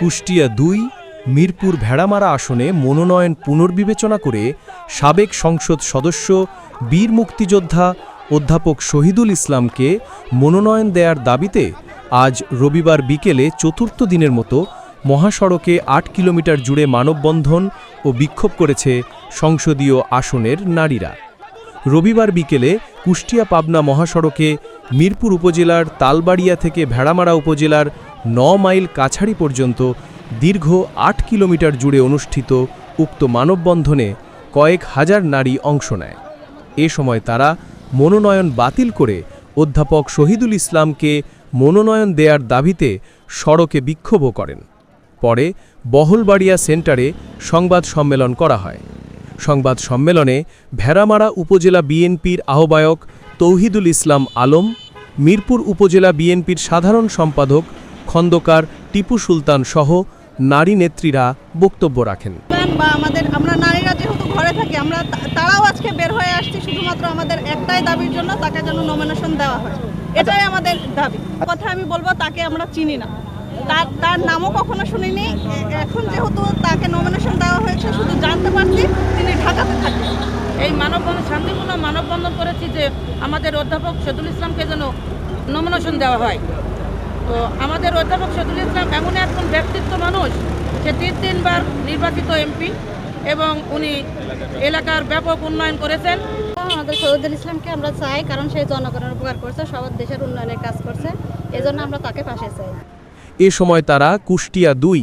কুষ্টিয়া দুই, মিরপুর ভেড়ামারা আসনে মনোনয়ন পুনর্বিবেচনা করে সাবেক সংসদ সদস্য, বীর মুক্তিযোদ্ধা অধ্যাপক শহীদুল ইসলামকে মনোনয়ন দেয়ার দাবিতে আজ রবিবার বিকেলে চতুর্থ দিনের মতো মহাসড়কে আট কিলোমিটার জুড়ে মানববন্ধন ও বিক্ষোভ করেছে সংসদীয় আসনের নারীরা। রবিবার বিকেলে কুষ্টিয়া পাবনা মহাসড়কে মিরপুর উপজেলার তালবাড়িয়া থেকে ভেড়ামারা উপজেলার ন মাইল কাছাড়ি পর্যন্ত দীর্ঘ আট কিলোমিটার জুড়ে অনুষ্ঠিত উক্ত মানববন্ধনে কয়েক হাজার নারী অংশ নেয়। এ সময় তারা মনোনয়ন বাতিল করে অধ্যাপক শহীদুল ইসলামকে মনোনয়ন দেয়ার দাবিতে সড়কে বিক্ষোভও করেন। পরে বহলবাড়িয়া সেন্টারে সংবাদ সম্মেলন করা হয়। সংবাদ সম্মেলনে ভেড়ামারা উপজেলা বিএনপির আহ্বায়ক তৌহিদুল ইসলাম আলম, মিরপুর উপজেলা বিএনপির সাধারণ সম্পাদক খন্দকার টিপু সুলতান সহ নারী নেত্রীরা বক্তব্য রাখেন। প্ল্যান বা আমাদের আমরা নারীরা যেহেতু ঘরে থাকি আমরা তারাও আজকে বের হয়ে আসছি শুধুমাত্র আমাদের একটাই দাবির জন্য তাকে যেন নমিনেশন দেওয়া হয়। এটাই আমাদের দাবি। কথা আমি বলব তাকে আমরা চিনি না। তার তার নামও কখনো শুনিনি। এখন যেহেতু তাকে নমিনেশন দেওয়া হয়েছে শুধু জানতে পারছি তিনি ঢাকাতে থাকেন এই মানববন্ধন শান্তিপূর্ণ মানববন্ধন করেছি যে আমাদের অধ্যাপক শহীদুল ইসলামকে যেন নমিনেশন দেওয়া হয়। তো আমাদের অধ্যাপক শহীদুল ইসলাম এমন একজন ব্যক্তিত্ব মানুষ সে তিন তিনবার নির্বাচিত এমপি এবং উনি এলাকার ব্যাপক উন্নয়ন করেছেন। আমাদের শহীদুল ইসলামকে আমরা চাই কারণ সে জনগণের উপকার করছে সবার দেশের উন্নয়নের কাজ করছে। এজন্য আমরা তাকে পাশে চাই। এ সময় তারা কুষ্টিয়া দুই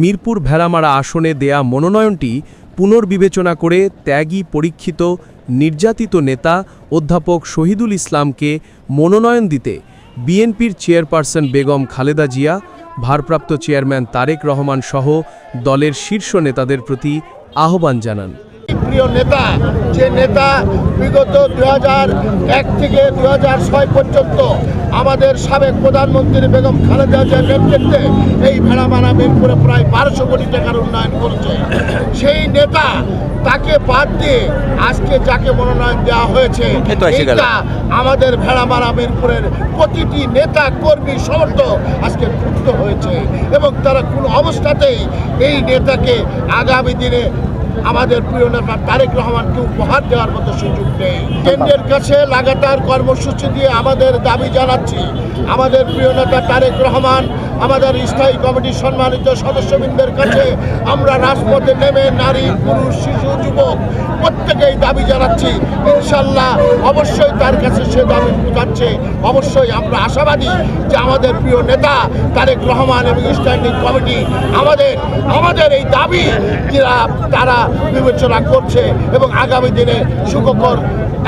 মিরপুর ভেড়ামারা আসনে দেয়া মনোনয়নটি পুনর্বিবেচনা করে ত্যাগী পরীক্ষিত নির্যাতিত নেতা অধ্যাপক শহীদুল ইসলামকে মনোনয়ন দিতে বিএনপির চেয়ারপারসন বেগম খালেদা জিয়া, ভারপ্রাপ্ত চেয়ারম্যান তারেক রহমান সহ দলের শীর্ষ নেতাদের প্রতি আহ্বান জানান। প্রিয় নেতা যে নেতা বিগত দুই এক থেকে দুই ছয় পর্যন্ত আমাদের সাবেক প্রধানমন্ত্রী বেগম খালেদা জিয়ার নেতৃত্বে এই ভেড়ামারা মিরপুরে প্রায় বারোশো কোটি টাকার উন্নয়ন করেছে। সেই নেতা তাকে বাদ দিয়ে আজকে যাকে মনোনয়ন দেওয়া হয়েছে এইটা আমাদের ভেড়ামারা মিরপুরের প্রতিটি নেতা কর্মী সমর্থক আজকে ক্ষুব্ধ হয়েছে এবং তারা কোনো অবস্থাতেই এই নেতাকে আগামী দিনে আমাদের প্রিয় নেতা তারেক রহমানকে উপহার দেওয়ার মতো সুযোগ নেই। কেন্দ্রের কাছে লাগাতার কর্মসূচি দিয়ে আমাদের দাবি জানাচ্ছি আমাদের প্রিয় নেতা তারেক রহমান, আমাদের স্থায়ী কমিটির সম্মানিত সদস্যবৃন্দের কাছে আমরা রাজপথে নেমে নারী, পুরুষ, শিশু, যুবক প্রত্যেকেই দাবি জানাচ্ছি। ইনশাল্লাহ অবশ্যই তার কাছে সে দাবি পৌঁছাচ্ছে। অবশ্যই আমরা আশাবাদী যে আমাদের প্রিয় নেতা তারেক রহমান এবং স্ট্যান্ডিং কমিটি আমাদের আমাদের এই দাবি তারা বিবেচনা করছে এবং আগামী দিনে সুখকর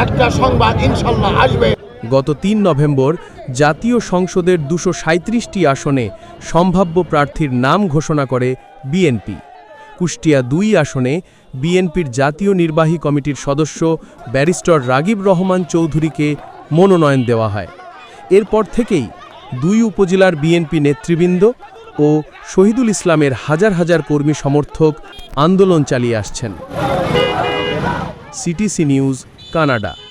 একটা সংবাদ ইনশাল্লাহ আসবে। গত তিন নভেম্বর জাতীয় সংসদের দুশো সাঁত্রিশটি আসনে সম্ভাব্য প্রার্থীর নাম ঘোষণা করে বিএনপি। কুষ্টিয়া দুই আসনে বিএনপির জাতীয় নির্বাহী কমিটির সদস্য ব্যারিস্টার রাগিব রহমান চৌধুরীকে মনোনয়ন দেওয়া হয়। এরপর থেকেই দুই উপজেলার বিএনপি নেতৃবৃন্দ ও শহীদুল ইসলামের হাজার হাজার কর্মী সমর্থক আন্দোলন চালিয়ে আসছেন। CTC news, Canada.